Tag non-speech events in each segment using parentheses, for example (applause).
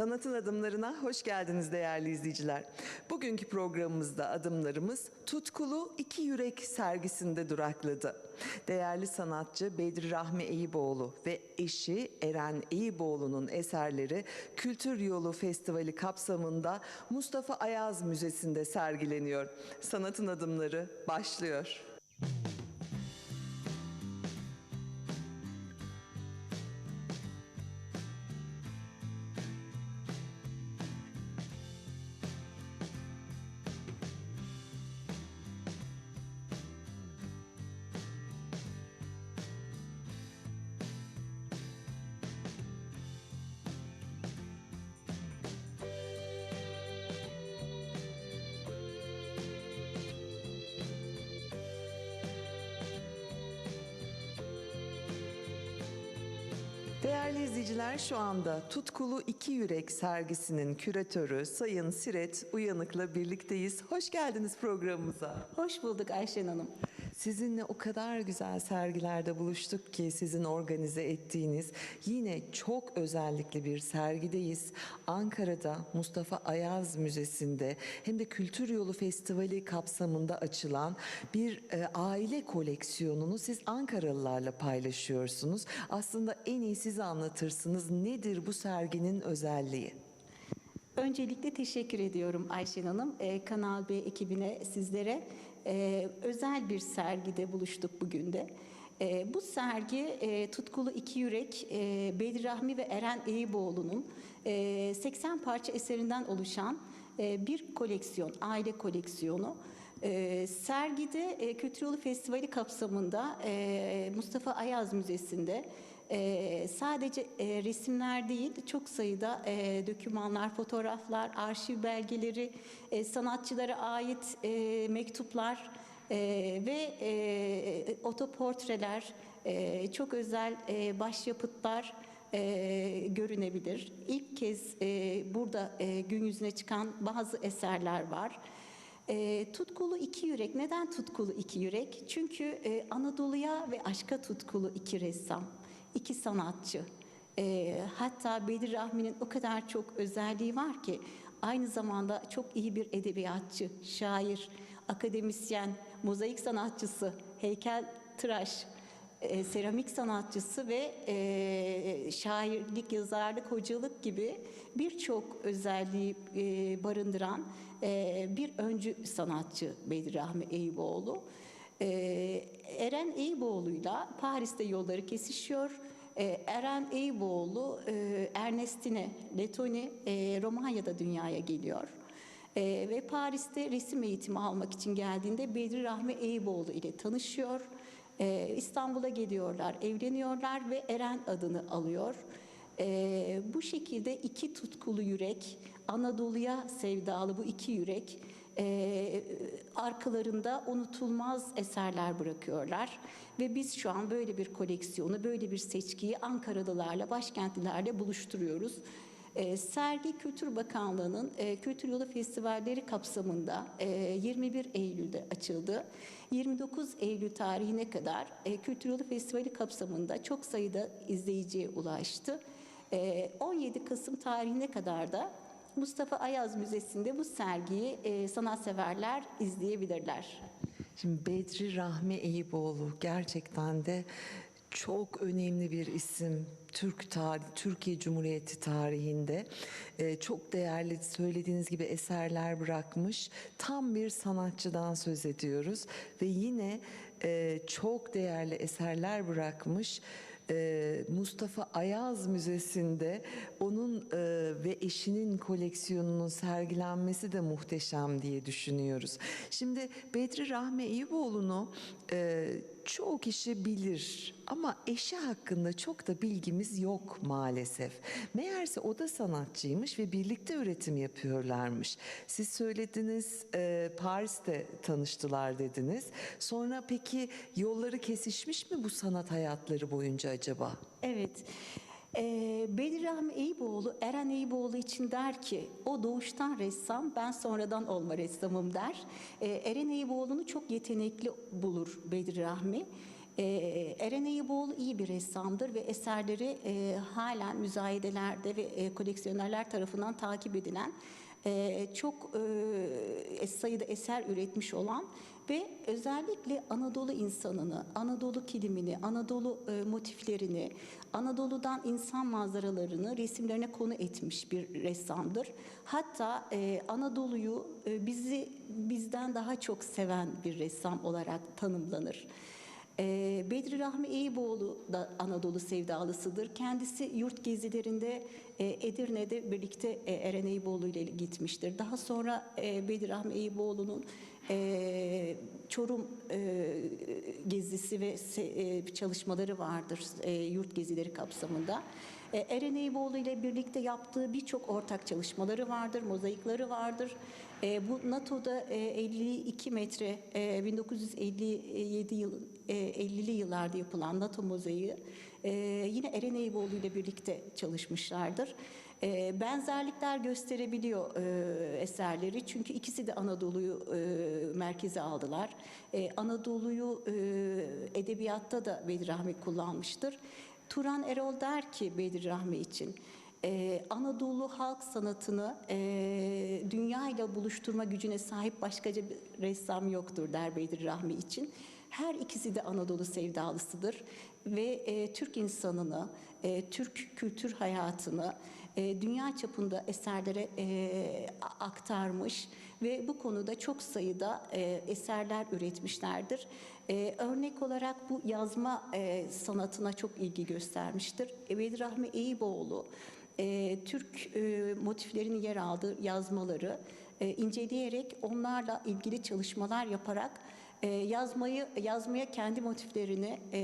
Sanatın adımlarına hoş geldiniz değerli izleyiciler. Bugünkü programımızda adımlarımız Tutkulu İki Yürek sergisinde durakladı. Değerli sanatçı Bedri Rahmi Eyüboğlu ve eşi Eren Eyüboğlu'nun eserleri Kültür Yolu Festivali kapsamında Mustafa Ayaz Müzesi'nde sergileniyor. Sanatın adımları başlıyor. Değerli şu anda Tutkulu İki Yürek sergisinin küratörü Sayın Siret Uyanık'la birlikteyiz. Hoş geldiniz programımıza. Hoş bulduk Ayşen Hanım. Sizinle o kadar güzel sergilerde buluştuk ki sizin organize ettiğiniz yine çok özellikli bir sergideyiz. Ankara'da Mustafa Ayaz Müzesi'nde hem de Kültür Yolu Festivali kapsamında açılan bir e, aile koleksiyonunu siz Ankaralılarla paylaşıyorsunuz. Aslında en iyi siz anlatırsınız. Nedir bu serginin özelliği? Öncelikle teşekkür ediyorum Ayşen Hanım. Ee, Kanal B ekibine, sizlere e, özel bir sergide buluştuk bugün de. E, bu sergi e, Tutkulu İki Yürek, e, Bedri Rahmi ve Eren Eyüboğlu'nun e, 80 parça eserinden oluşan e, bir koleksiyon, aile koleksiyonu. E, sergide e, Kültür Yolu Festivali kapsamında e, Mustafa Ayaz Müzesi'nde e, sadece e, resimler değil, çok sayıda e, dokümanlar, fotoğraflar, arşiv belgeleri, e, sanatçılara ait e, mektuplar e, ve e, otoportreler, e, çok özel e, başyapıtlar e, görünebilir. İlk kez e, burada e, gün yüzüne çıkan bazı eserler var. E, tutkulu iki yürek. Neden tutkulu iki yürek? Çünkü e, Anadolu'ya ve aşka tutkulu iki ressam, iki sanatçı. E, hatta Bedir Rahmi'nin o kadar çok özelliği var ki aynı zamanda çok iyi bir edebiyatçı, şair, akademisyen, mozaik sanatçısı, heykel tıraş, e, seramik sanatçısı ve e, şairlik, yazarlık, hocalık gibi birçok özelliği e, barındıran e, bir öncü sanatçı Bedir Rahmi Eyüboğlu. E, Eren Eyüboğlu'yla Paris'te yolları kesişiyor. E, Eren Eyüboğlu e, Ernestine Letoni e, Romanya'da dünyaya geliyor. E, ve Paris'te resim eğitimi almak için geldiğinde Bedri Rahmi Eyüboğlu ile tanışıyor. Ee, İstanbul'a geliyorlar, evleniyorlar ve Eren adını alıyor. Ee, bu şekilde iki tutkulu yürek, Anadolu'ya sevdalı bu iki yürek e, arkalarında unutulmaz eserler bırakıyorlar. Ve biz şu an böyle bir koleksiyonu, böyle bir seçkiyi Ankaralılarla, başkentlilerle buluşturuyoruz. E, sergi Kültür Bakanlığı'nın e, Kültür Yolu Festivalleri kapsamında e, 21 Eylül'de açıldı. 29 Eylül tarihine kadar e, Kültür Yolu Festivali kapsamında çok sayıda izleyiciye ulaştı. E, 17 Kasım tarihine kadar da Mustafa Ayaz Müzesi'nde bu sergiyi e, sanatseverler izleyebilirler. Şimdi Bedri Rahmi Eyüboğlu gerçekten de çok önemli bir isim. Türk tarih, Türkiye Cumhuriyeti tarihinde Ee, çok değerli söylediğiniz gibi eserler bırakmış. Tam bir sanatçıdan söz ediyoruz ve yine e, çok değerli eserler bırakmış. Ee, Mustafa Ayaz Müzesi'nde onun e, ve eşinin koleksiyonunun sergilenmesi de muhteşem diye düşünüyoruz. Şimdi Bedri Rahmi Eyüboğlu'nu e, çoğu kişi bilir ama eşi hakkında çok da bilgimiz yok maalesef. Meğerse o da sanatçıymış ve birlikte üretim yapıyorlarmış. Siz söylediniz e, Paris'te tanıştılar dediniz. Sonra peki yolları kesişmiş mi bu sanat hayatları boyunca acaba? Evet. Ee, Bedir Rahmi Eyüboğlu, Eren Eyüboğlu için der ki o doğuştan ressam, ben sonradan olma ressamım der. Ee, Eren Eyüboğlu'nu çok yetenekli bulur Bedir Rahmi. E, Eren Eyüboğlu iyi bir ressamdır ve eserleri e, halen müzayedelerde ve e, koleksiyonerler tarafından takip edilen e, çok e, sayıda eser üretmiş olan ve özellikle Anadolu insanını, Anadolu kilimini, Anadolu e, motiflerini, Anadolu'dan insan manzaralarını resimlerine konu etmiş bir ressamdır. Hatta e, Anadolu'yu e, bizi bizden daha çok seven bir ressam olarak tanımlanır. Ee, Bedri Rahmi Eyüboğlu da Anadolu sevdalısıdır. Kendisi yurt gezilerinde e, Edirne'de birlikte e, Eren Eyüboğlu ile gitmiştir. Daha sonra e, Bedri Rahmi Eyüboğlu'nun Çorum gezisi ve çalışmaları vardır yurt gezileri kapsamında. Eren Eyüboğlu ile birlikte yaptığı birçok ortak çalışmaları vardır, mozaikleri vardır. E, bu NATO'da e, 52 metre e, 1957 yıl e, 50'li yıllarda yapılan NATO mozaiği yine Eren Eyüboğlu ile birlikte çalışmışlardır. Benzerlikler gösterebiliyor eserleri çünkü ikisi de Anadolu'yu merkeze aldılar. Anadolu'yu edebiyatta da Bedir Rahmi kullanmıştır. Turan Erol der ki Bedir Rahmi için ee, Anadolu halk sanatını e, dünya buluşturma gücüne sahip başkaca bir ressam yoktur der Bedir Rahmi için. Her ikisi de Anadolu sevdalısıdır ve e, Türk insanını, e, Türk kültür hayatını e, dünya çapında eserlere e, aktarmış ve bu konuda çok sayıda e, eserler üretmişlerdir. E, örnek olarak bu yazma e, sanatına çok ilgi göstermiştir. E, Bedir Rahmi Eyüboğlu e, Türk e, motiflerinin yer aldığı yazmaları e, inceleyerek onlarla ilgili çalışmalar yaparak e, yazmayı yazmaya kendi motiflerini e,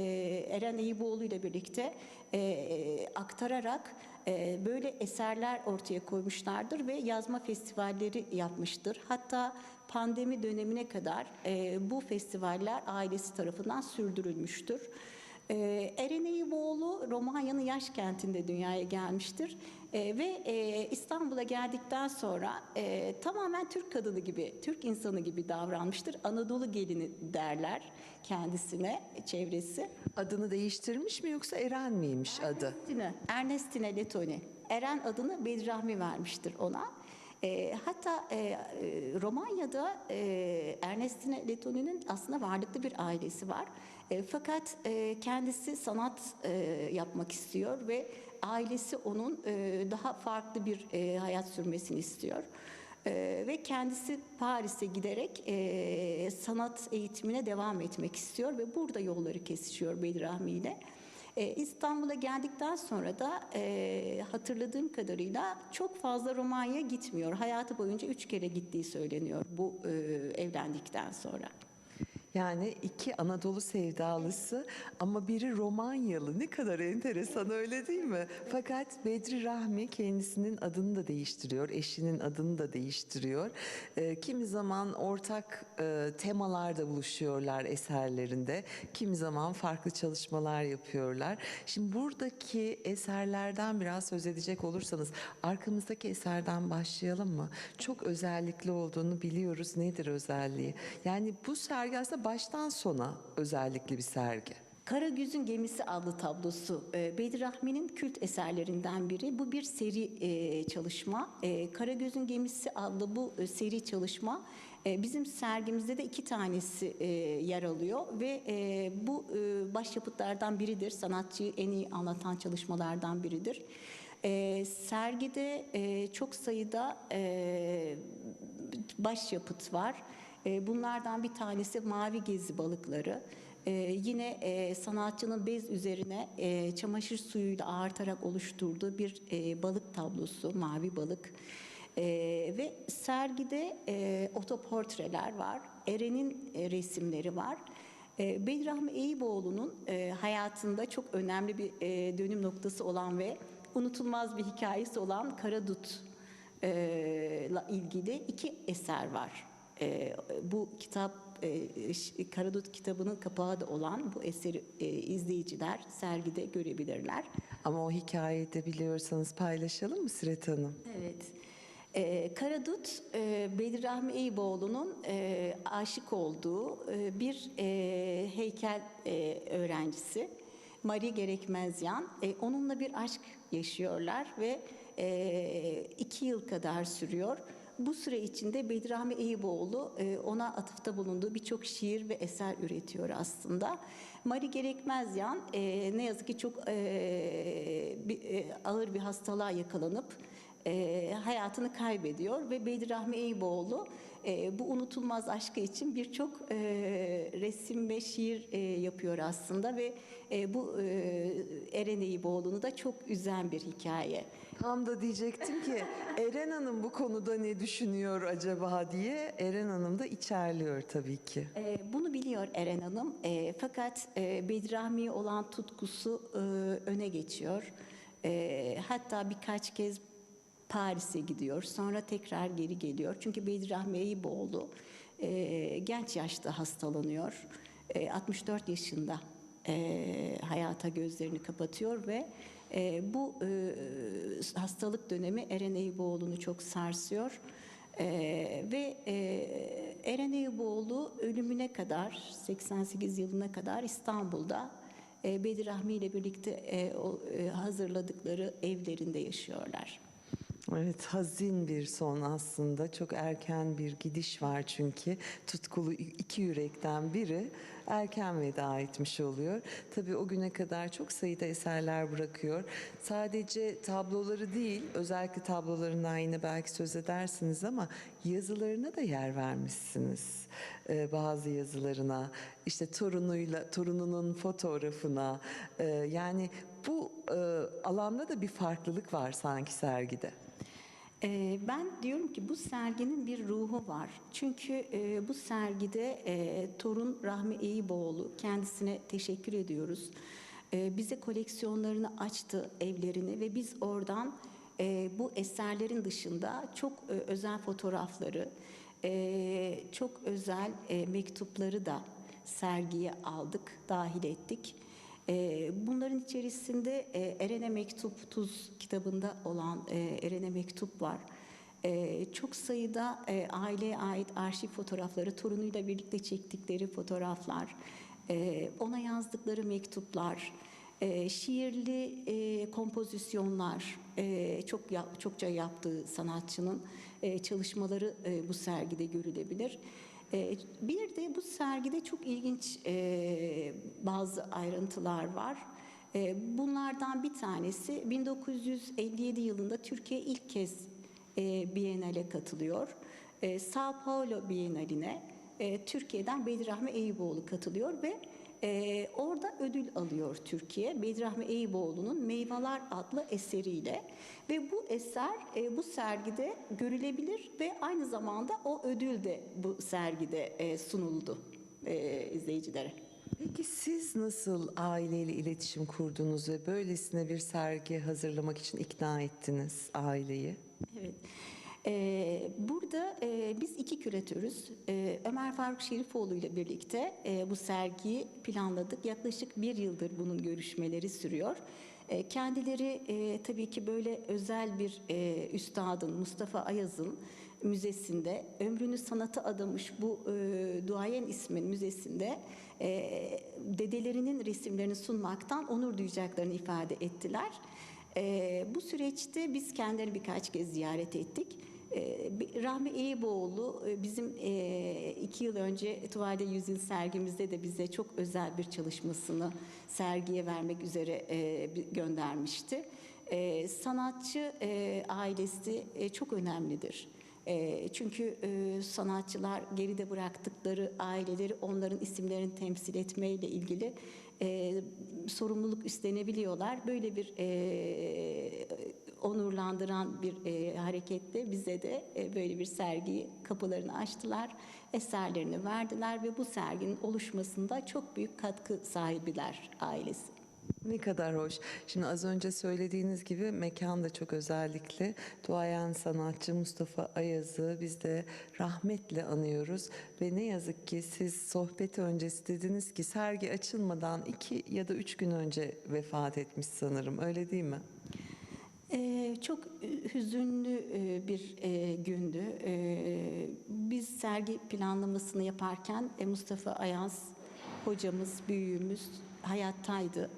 Eren Eyüboğlu ile birlikte e, e, aktararak e, böyle eserler ortaya koymuşlardır ve yazma festivalleri yapmıştır. Hatta pandemi dönemine kadar e, bu festivaller ailesi tarafından sürdürülmüştür. Ee, Eren Eyüboğlu Romanya'nın yaş kentinde dünyaya gelmiştir Ee, ve e, İstanbul'a geldikten sonra e, tamamen Türk kadını gibi, Türk insanı gibi davranmıştır. Anadolu gelini derler kendisine, çevresi. Adını değiştirmiş mi yoksa Eren miymiş adı? Ernestina, Ernestina Letoni. Eren adını Bedrahmi vermiştir ona. E, hatta e, e, Romanya'da e, Ernestina Letoni'nin aslında varlıklı bir ailesi var. E, fakat e, kendisi sanat e, yapmak istiyor ve ailesi onun e, daha farklı bir e, hayat sürmesini istiyor. E, ve kendisi Paris'e giderek sanat eğitimine devam etmek istiyor ve burada yolları kesişiyor Bedrahmi ile. İstanbul'a geldikten sonra da e, hatırladığım kadarıyla çok fazla Romanya'ya gitmiyor. Hayatı boyunca üç kere gittiği söyleniyor bu e, evlendikten sonra. Yani iki Anadolu sevdalısı ama biri Romanyalı. Ne kadar enteresan öyle değil mi? Fakat Bedri Rahmi kendisinin adını da değiştiriyor, eşinin adını da değiştiriyor. Ee, kimi zaman ortak e, temalarda buluşuyorlar eserlerinde, kimi zaman farklı çalışmalar yapıyorlar. Şimdi buradaki eserlerden biraz söz edecek olursanız arkamızdaki eserden başlayalım mı? Çok özellikli olduğunu biliyoruz. Nedir özelliği? Yani bu sergi aslında baştan sona özellikli bir sergi. Karagöz'ün Gemisi adlı tablosu e, Bedir Rahmi'nin kült eserlerinden biri. Bu bir seri e, çalışma. E, Karagöz'ün Gemisi adlı bu seri çalışma bizim sergimizde de iki tanesi yer alıyor ve bu başyapıtlardan biridir. Sanatçıyı en iyi anlatan çalışmalardan biridir. Sergide çok sayıda e, başyapıt var. E, bunlardan bir tanesi mavi gezi balıkları. Ee, yine e, sanatçının bez üzerine e, çamaşır suyuyla ağartarak oluşturduğu bir e, balık tablosu, mavi balık. E, ve sergide e, otoportreler var, Eren'in e, resimleri var. E, Bedrahmi Eyüboğlu'nun e, hayatında çok önemli bir e, dönüm noktası olan ve unutulmaz bir hikayesi olan Karadut ile ilgili iki eser var. E, bu kitap e, Ş- Karadut kitabının kapağı da olan bu eseri e, izleyiciler sergide görebilirler. Ama o hikayeyi de biliyorsanız paylaşalım mı Siret Hanım? Evet. E, Karadut, e, Bedir Rahmi Eyüboğlu'nun e, aşık olduğu e, bir e, heykel e, öğrencisi. Marie Gerekmezyan. E, onunla bir aşk yaşıyorlar ve e, iki yıl kadar sürüyor. Bu süre içinde Bedirahmi Eyüboğlu e, ona atıfta bulunduğu birçok şiir ve eser üretiyor aslında. Mari Gerekmezyan e, ne yazık ki çok e, ağır bir hastalığa yakalanıp hayatını kaybediyor ve Bedirahmi Eyüboğlu bu unutulmaz aşkı için birçok resim ve şiir yapıyor aslında ve e, bu e, Eren Eyüboğlu'nu da çok üzen bir hikaye. Tam da diyecektim ki (laughs) Eren Hanım bu konuda ne düşünüyor acaba diye. Eren Hanım da içerliyor tabii ki. Ee, Bunu biliyor Eren Hanım Ee, fakat e, Bedrahmi'ye olan tutkusu e, öne geçiyor. Ee, hatta birkaç kez Paris'e gidiyor sonra tekrar geri geliyor. Çünkü Bedrahmi Eyüboğlu e, genç yaşta hastalanıyor. E, 64 yaşında e, hayata gözlerini kapatıyor ve e, bu e, hastalık dönemi Eren Eyüboğlu'nu çok sarsıyor. Ee, ve e, Eren Eyüboğlu ölümüne kadar 88 yılına kadar İstanbul'da e, Bedir Rahmi ile birlikte e, o, e, hazırladıkları evlerinde yaşıyorlar. Evet hazin bir son aslında. Çok erken bir gidiş var çünkü. Tutkulu iki yürekten biri erken veda etmiş oluyor. Tabii o güne kadar çok sayıda eserler bırakıyor. Sadece tabloları değil, özellikle tablolarından yine belki söz edersiniz ama yazılarına da yer vermişsiniz. Ee, bazı yazılarına, işte torunuyla, torununun fotoğrafına. Ee, yani bu e, alanda da bir farklılık var sanki sergide. Ee, Ben diyorum ki bu serginin bir ruhu var. Çünkü e, bu sergide e, torun Rahmi Eyüboğlu kendisine teşekkür ediyoruz. E, Bize koleksiyonlarını açtı, evlerini ve biz oradan bu eserlerin dışında çok özel fotoğrafları, çok özel mektupları da sergiye aldık, dahil ettik. Ee, Bunların içerisinde e, Eren'e Mektup Tuz kitabında olan e, Eren'e Mektup var. E, Çok sayıda e, aileye ait arşiv fotoğrafları, torunuyla birlikte çektikleri fotoğraflar, e, ona yazdıkları mektuplar, şiirli kompozisyonlar, çok çokça yaptığı sanatçının çalışmaları bu sergide görülebilir. Ee, Bir de bu sergide çok ilginç e, bazı ayrıntılar var. E, Bunlardan bir tanesi 1957 yılında Türkiye ilk kez e, Biennale katılıyor. Sao Paulo Biennaline e, Türkiye'den Bedirahmi Eyüboğlu katılıyor ve e, orada ödül alıyor Türkiye. Bedirahmi Eyüboğlu'nun Meyveler adlı eseriyle ve bu eser e, bu sergide görülebilir ve aynı zamanda o ödül de bu sergide e, sunuldu e, izleyicilere. Peki siz nasıl aileyle iletişim kurdunuz ve böylesine bir sergi hazırlamak için ikna ettiniz aileyi? Evet. Ee, burada e, biz iki küratörüz. Ee, Ömer Faruk Şerifoğlu ile birlikte e, bu sergiyi planladık. Yaklaşık bir yıldır bunun görüşmeleri sürüyor. E, kendileri e, tabii ki böyle özel bir e, üstadın, Mustafa Ayaz'ın müzesinde, ömrünü sanata adamış bu e, duayen ismin müzesinde e, dedelerinin resimlerini sunmaktan onur duyacaklarını ifade ettiler. Ee, bu süreçte biz kendilerini birkaç kez ziyaret ettik. Ee, Rahmi Eyüboğlu e, bizim e, iki yıl önce Tuvalde Yüzyıl sergimizde de bize çok özel bir çalışmasını sergiye vermek üzere e, göndermişti. Sanatçı ailesi çok önemlidir. Çünkü sanatçılar geride bıraktıkları aileleri onların isimlerini temsil etmeyle ilgili sorumluluk üstlenebiliyorlar. Böyle bir onurlandıran bir e, hareketle bize de e, böyle bir sergiyi kapılarını açtılar, eserlerini verdiler ve bu serginin oluşmasında çok büyük katkı sahibiler ailesi. Ne kadar hoş. Şimdi az önce söylediğiniz gibi mekan da çok özellikle. Duayen sanatçı Mustafa Ayaz'ı biz de rahmetle anıyoruz. Ve ne yazık ki siz sohbet öncesi dediniz ki sergi açılmadan iki ya da üç gün önce vefat etmiş sanırım. Öyle değil mi? Ee, çok hüzünlü e, bir e, gündü. Ee, Biz sergi planlamasını yaparken e, Mustafa Ayaz hocamız, büyüğümüz hayattaydı.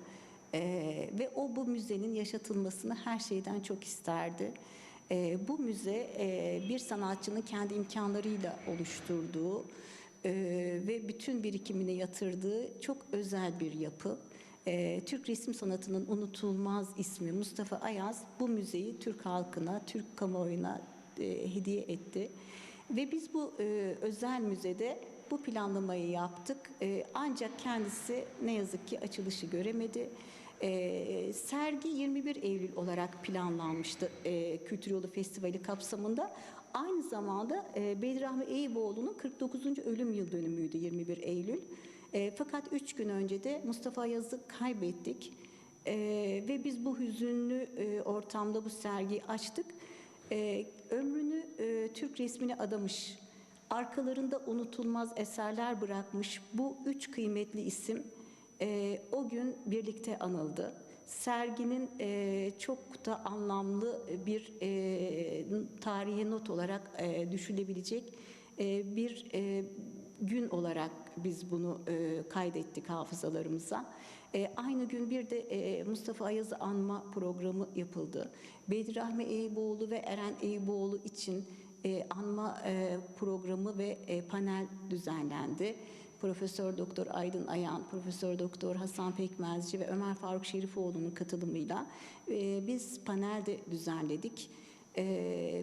Ee, Ve o bu müzenin yaşatılmasını her şeyden çok isterdi. Ee, Bu müze e, bir sanatçının kendi imkanlarıyla oluşturduğu e, ve bütün birikimine yatırdığı çok özel bir yapı. Ee, Türk resim sanatının unutulmaz ismi Mustafa Ayaz bu müzeyi Türk halkına, Türk kamuoyuna e, hediye etti. Ve biz bu e, özel müzede bu planlamayı yaptık. E, ancak kendisi ne yazık ki açılışı göremedi. Sergi 21 Eylül olarak planlanmıştı Kültür Yolu Festivali kapsamında. Aynı zamanda e, Bedirahmi Eyüboğlu'nun 49. ölüm yıl dönümüydü 21 Eylül. E, fakat üç gün önce de Mustafa Yaz'ı kaybettik. E, ve biz bu hüzünlü e, ortamda bu sergiyi açtık. E, ömrünü e, Türk resmine adamış, arkalarında unutulmaz eserler bırakmış bu üç kıymetli isim e, o gün birlikte anıldı. Serginin e, çok da anlamlı bir e, tarihe not olarak e, düşülebilecek e, bir e, gün olarak biz bunu e, kaydettik hafızalarımıza. E, aynı gün bir de e, Mustafa Ayaz'ı anma programı yapıldı. Bedirahmi Eyüboğlu ve Eren Eyüboğlu için e, anma e, programı ve e, panel düzenlendi. Profesör Doktor Aydın Ayan, Profesör Doktor Hasan Pekmezci ve Ömer Faruk Şerifoğlu'nun katılımıyla e, biz panelde düzenledik. E,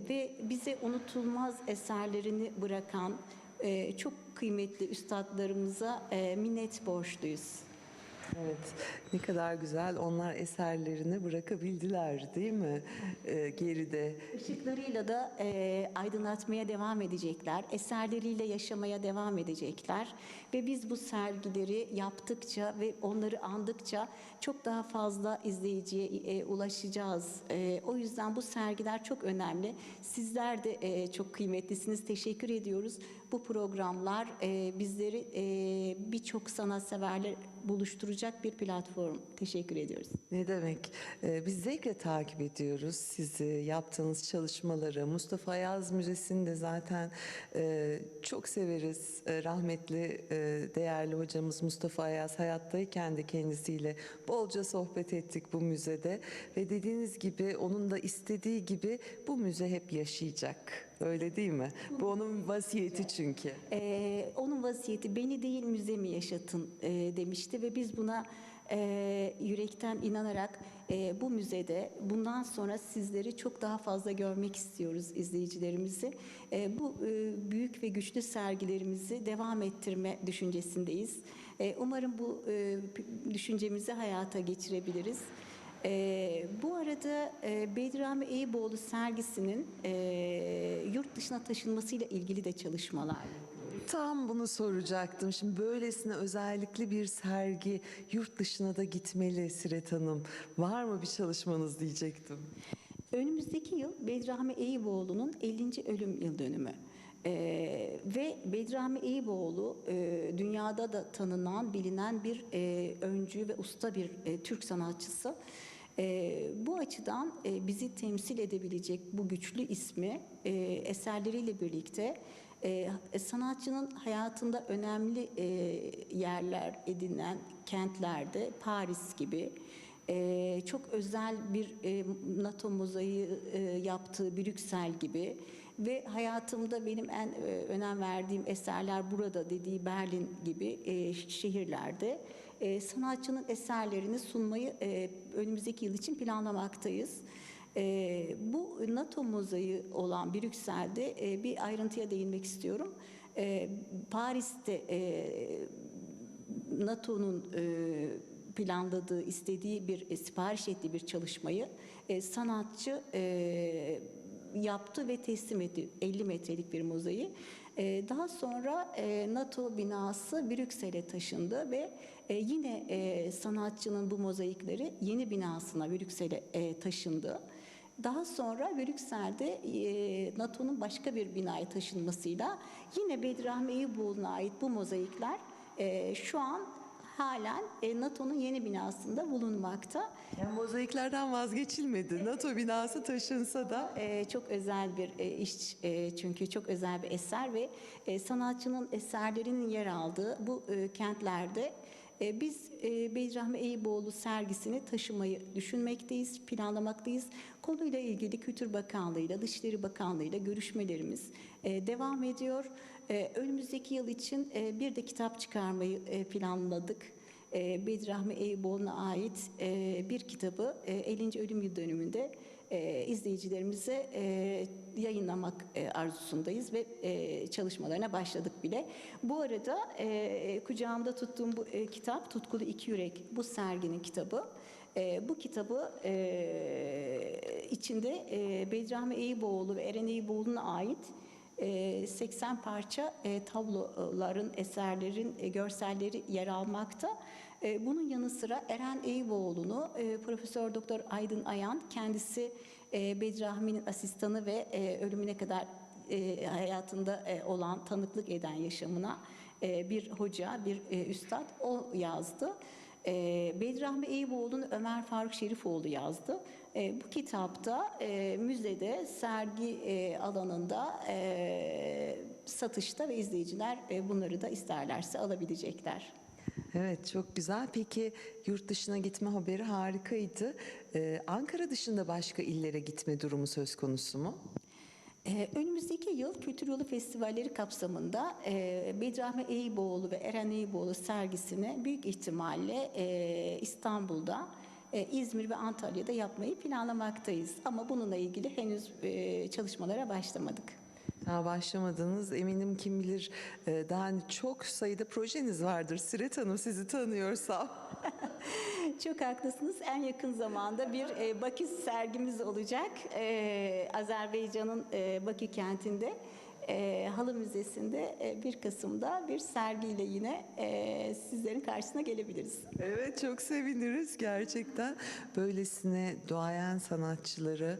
ve bize unutulmaz eserlerini bırakan e, çok kıymetli üstadlarımıza e, minnet borçluyuz. Evet, ne kadar güzel onlar eserlerini bırakabildiler değil mi Ee, geride? Işıklarıyla da e, aydınlatmaya devam edecekler, eserleriyle yaşamaya devam edecekler ve biz bu sergileri yaptıkça ve onları andıkça çok daha fazla izleyiciye e, ulaşacağız. E, o yüzden bu sergiler çok önemli. Sizler de e, çok kıymetlisiniz. Teşekkür ediyoruz. Bu programlar e, bizleri e, birçok sanatseverler buluşturacak bir platform. Teşekkür ediyoruz. Ne demek? Ee, biz zevkle takip ediyoruz sizi, yaptığınız çalışmaları. Mustafa Ayaz Müzesi'ni de zaten e, çok severiz. E, rahmetli e, değerli hocamız Mustafa Ayaz hayattayken de kendisiyle bolca sohbet ettik bu müzede. Ve dediğiniz gibi onun da istediği gibi bu müze hep yaşayacak. Öyle değil mi? Bu onun vasiyeti çünkü. Ee, onun vasiyeti beni değil müzemi yaşatın e, demişti ve biz buna e, yürekten inanarak e, bu müzede bundan sonra sizleri çok daha fazla görmek istiyoruz izleyicilerimizi. E, bu e, büyük ve güçlü sergilerimizi devam ettirme düşüncesindeyiz. E, umarım bu e, düşüncemizi hayata geçirebiliriz. Ee, bu arada e, Bedirami Eyüboğlu sergisinin e, yurt dışına taşınmasıyla ilgili de çalışmalar Tam bunu soracaktım. Şimdi böylesine özellikle bir sergi yurt dışına da gitmeli Siret Hanım. Var mı bir çalışmanız diyecektim. Önümüzdeki yıl Bedrami Eyüboğlu'nun 50. ölüm yıl dönümü. Ee, ve Bedrami Eyüboğlu e, dünyada da tanınan, bilinen bir e, öncü ve usta bir e, Türk sanatçısı. E, bu açıdan e, bizi temsil edebilecek bu güçlü ismi e, eserleriyle birlikte e, sanatçının hayatında önemli e, yerler edinen kentlerde Paris gibi e, çok özel bir e, NATO mozaiği e, yaptığı Brüksel gibi ve hayatımda benim en e, önem verdiğim eserler burada dediği Berlin gibi e, şehirlerde e, sanatçının eserlerini sunmayı e, önümüzdeki yıl için planlamaktayız. E, bu NATO mozaiği olan Brüksel'de e, bir ayrıntıya değinmek istiyorum. E, Paris'te e, NATO'nun e, planladığı, istediği bir e, sipariş ettiği bir çalışmayı e, sanatçı e, yaptı ve teslim etti. 50 metrelik bir mozaiği. E, daha sonra e, NATO binası Brüksel'e taşındı ve e, yine e, sanatçının bu mozaikleri yeni binasına Brüksel'e taşındı. Daha sonra Brüksel'de NATO'nun başka bir binaya taşınmasıyla yine Bedirahmi Eyüboğlu'na ait bu mozaikler şu an halen e, NATO'nun yeni binasında bulunmakta. Yani mozaiklerden vazgeçilmedi. NATO binası taşınsa da Ee, çok özel bir e, iş e, çünkü çok özel bir eser ve e, sanatçının eserlerinin yer aldığı bu e, kentlerde e, biz e, Beyzrahmi Eyüboğlu sergisini taşımayı düşünmekteyiz, planlamaktayız. Konuyla ilgili Kültür Bakanlığı ile Dışişleri Bakanlığı ile görüşmelerimiz e, devam ediyor. E, önümüzdeki yıl için e, bir de kitap çıkarmayı e, planladık e, Bedirahmi Eyüboğlu'na ait bir kitabı e, 50. ölüm yıl dönümünde izleyicilerimize yayınlamak arzusundayız ve çalışmalarına başladık bile. Bu arada kucağımda tuttuğum bu kitap Tutkulu İki Yürek bu serginin kitabı. Bu kitabı içinde e, Bedirahmi Eyüboğlu ve Eren Eyüboğlu'na ait 80 parça e, tabloların, eserlerin e, görselleri yer almakta. E, Bunun yanı sıra Eren Eyüboğlu'nu e, Profesör Doktor Aydın Ayan kendisi e, Bedrahmi'nin asistanı ve e, ölümüne kadar e, hayatında e, olan tanıklık eden yaşamına e, bir hoca, bir e, üstad o yazdı. E, Bedrahmi Eyüboğlu'nu Ömer Faruk Şerifoğlu yazdı. E, bu kitapta e, müzede, sergi e, alanında e, satışta ve izleyiciler e, bunları da isterlerse alabilecekler. Evet çok güzel. Peki yurt dışına gitme haberi harikaydı. Ee, Ankara dışında başka illere gitme durumu söz konusu mu? Ee, önümüzdeki yıl Kültür Yolu Festivalleri kapsamında e, Bedrahmi Eyüboğlu ve Eren Eyüboğlu sergisini büyük ihtimalle e, İstanbul'da, e, İzmir ve Antalya'da yapmayı planlamaktayız. Ama bununla ilgili henüz e, çalışmalara başlamadık. Daha başlamadınız. Eminim kim bilir e, daha çok sayıda projeniz vardır. Siret Hanım sizi tanıyorsam. (laughs) Çok haklısınız. En yakın zamanda bir e, Bakü sergimiz olacak. E, Azerbaycan'ın e, Bakü kentinde. E, Halı Müzesi'nde e, 1 Kasım'da bir sergiyle yine e, sizlerin karşısına gelebiliriz. Evet çok seviniriz gerçekten. Böylesine doğayan sanatçıları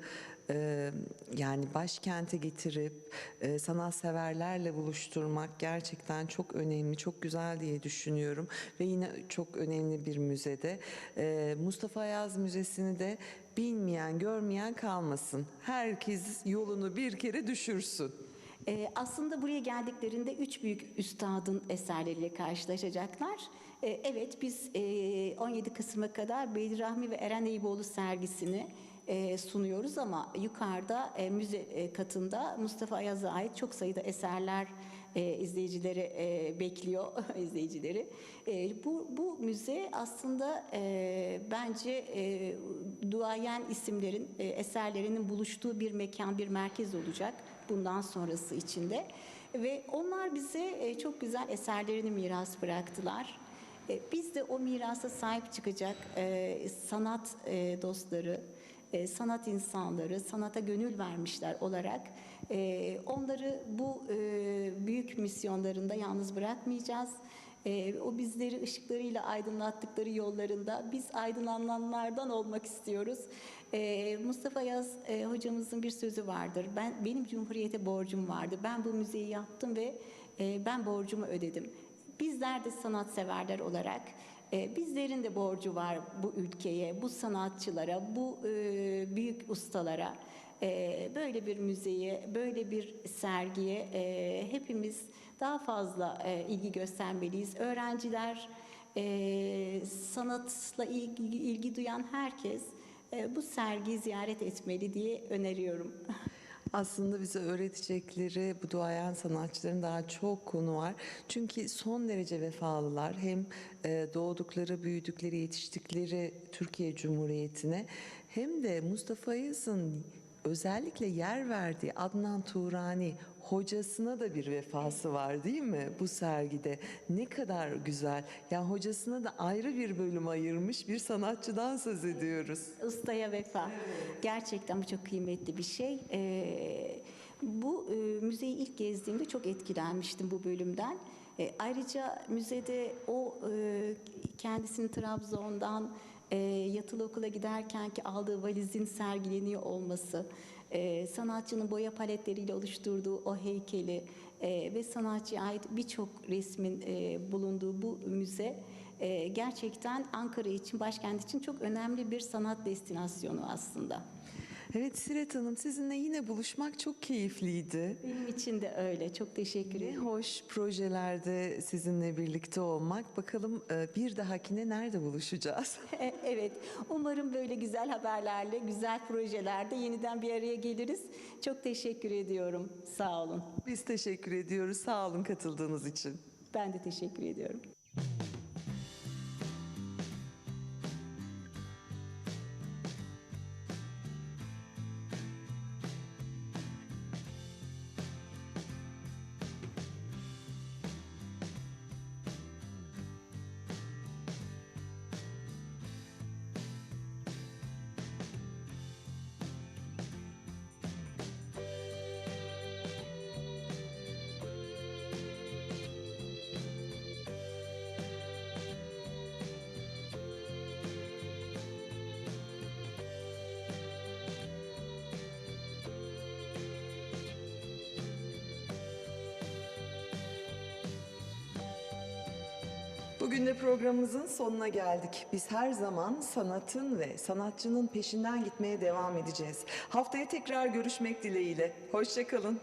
e, yani başkente getirip e, sanatseverlerle buluşturmak gerçekten çok önemli, çok güzel diye düşünüyorum. Ve yine çok önemli bir müzede. E, Mustafa Ayaz Müzesi'ni de bilmeyen, görmeyen kalmasın. Herkes yolunu bir kere düşürsün. Ee, aslında buraya geldiklerinde üç büyük üstadın eserleriyle karşılaşacaklar. Ee, evet biz e, 17 Kasım'a kadar Bedirahmi ve Eren Eyüboğlu sergisini e, sunuyoruz ama yukarıda e, müze e, katında Mustafa Ayaz'a ait çok sayıda eserler e, izleyicileri e, bekliyor (laughs) izleyicileri. E, bu bu müze aslında e, bence e, duayen isimlerin e, eserlerinin buluştuğu bir mekan, bir merkez olacak bundan sonrası içinde. Ve onlar bize e, çok güzel eserlerini miras bıraktılar. E, Biz de o mirasa sahip çıkacak e, sanat dostları, sanat insanları, sanata gönül vermişler olarak onları bu büyük misyonlarında yalnız bırakmayacağız. O bizleri ışıklarıyla aydınlattıkları yollarında biz aydınlananlardan olmak istiyoruz. E, Mustafa Yaz e, hocamızın bir sözü vardır. Ben benim cumhuriyete borcum vardı. Ben bu müzeyi yaptım ve e, ben borcumu ödedim. Bizler de sanatseverler olarak e, bizlerin de borcu var bu ülkeye, bu sanatçılara, bu büyük ustalara. Böyle bir müzeye, böyle bir sergiye hepimiz daha fazla ilgi göstermeliyiz. Öğrenciler, sanatla ilgi, ilgi duyan herkes bu sergiyi ziyaret etmeli diye öneriyorum. Aslında bize öğretecekleri bu duayen sanatçıların daha çok konu var. Çünkü son derece vefalılar. Hem e, doğdukları, büyüdükleri, yetiştikleri Türkiye Cumhuriyeti'ne hem de Mustafa Yaz'ın özellikle yer verdiği Adnan Tuğrani hocasına da bir vefası var değil mi bu sergide? Ne kadar güzel. Yani hocasına da ayrı bir bölüm ayırmış bir sanatçıdan söz ediyoruz. Ustaya vefa. Gerçekten bu çok kıymetli bir şey. Ee, bu e, müzeyi ilk gezdiğimde çok etkilenmiştim bu bölümden. E, ayrıca müzede o e, kendisini Trabzon'dan e, yatılı okula giderken ki aldığı valizin sergileniyor olması, e, sanatçının boya paletleriyle oluşturduğu o heykeli e, ve sanatçıya ait birçok resmin e, bulunduğu bu müze e, gerçekten Ankara için, başkent için çok önemli bir sanat destinasyonu aslında. Evet Siret Hanım sizinle yine buluşmak çok keyifliydi. Benim için de öyle. Çok teşekkür Ne ederim. hoş projelerde sizinle birlikte olmak. Bakalım e, bir dahakine nerede buluşacağız? (laughs) E, Evet, umarım böyle güzel haberlerle, güzel projelerde yeniden bir araya geliriz. Çok teşekkür ediyorum. Sağ olun. Biz teşekkür ediyoruz. Sağ olun katıldığınız için. Ben de teşekkür ediyorum. Bugün de programımızın sonuna geldik. Biz her zaman sanatın ve sanatçının peşinden gitmeye devam edeceğiz. Haftaya tekrar görüşmek dileğiyle. Hoşçakalın.